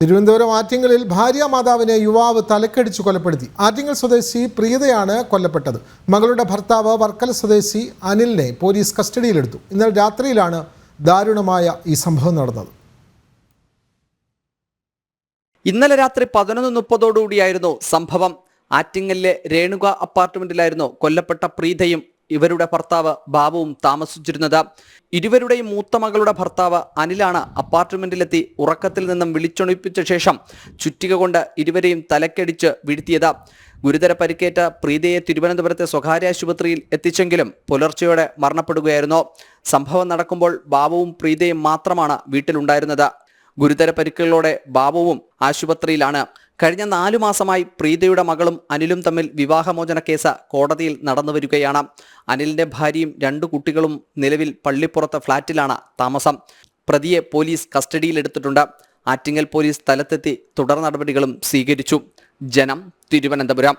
തിരുവനന്തപുരം ആറ്റിങ്ങലിൽ ഭാര്യ മാതാവിനെ യുവാവ് തലക്കടിച്ചു കൊലപ്പെടുത്തി. ആറ്റിങ്ങൽ സ്വദേശി പ്രീതയാണ് കൊല്ലപ്പെട്ടത്. മകളുടെ ഭർത്താവ് വർക്കല സ്വദേശി അനിലിനെ പോലീസ് കസ്റ്റഡിയിലെടുത്തു. ഇന്നലെ രാത്രിയിലാണ് ദാരുണമായ ഈ സംഭവം നടന്നത്. ഇന്നലെ രാത്രി പതിനൊന്ന് മുപ്പതോടുകൂടിയായിരുന്നു സംഭവം. ആറ്റിങ്ങലിലെ രേണുക അപ്പാർട്ട്മെന്റിലായിരുന്നു കൊല്ലപ്പെട്ട പ്രീതയും ഇവരുടെ ഭർത്താവ് ബാബുവും താമസിച്ചിരുന്നത്. ഇരുവരുടെയും മൂത്ത മകളുടെ ഭർത്താവ് അനിലാണ് അപ്പാർട്ട്മെന്റിലെത്തി ഉറക്കത്തിൽ നിന്നും വിളിച്ചൊണിപ്പിച്ച ശേഷം ചുറ്റിക കൊണ്ട് ഇരുവരെയും തലക്കടിച്ച് വീഴ്ത്തിയത്. ഗുരുതര പരിക്കേറ്റ പ്രീതിയെ തിരുവനന്തപുരത്തെ സ്വകാര്യ ആശുപത്രിയിൽ എത്തിച്ചെങ്കിലും പുലർച്ചെയോടെ മരണപ്പെടുകയായിരുന്നു. സംഭവം നടക്കുമ്പോൾ ബാബുവും പ്രീതയും മാത്രമാണ് വീട്ടിലുണ്ടായിരുന്നത്. ഗുരുതര പരിക്കുകളോടെ ബാബുവും ആശുപത്രിയിലാണ്. കഴിഞ്ഞ നാലു മാസമായി പ്രീതയുടെ മകളും അനിലും തമ്മിൽ വിവാഹമോചന കേസ് കോടതിയിൽ നടന്നു വരികയാണ്. അനിലിന്റെ ഭാര്യയും രണ്ടു കുട്ടികളും നിലവിൽ പള്ളിപ്പുറത്തെ ഫ്ളാറ്റിലാണ് താമസം. പ്രതിയെ പോലീസ് കസ്റ്റഡിയിലെടുത്തിട്ടുണ്ട്. ആറ്റിങ്ങൽ പോലീസ് സ്ഥലത്തെത്തി തുടർ നടപടികളും സ്വീകരിച്ചു. ജനം തിരുവനന്തപുരം.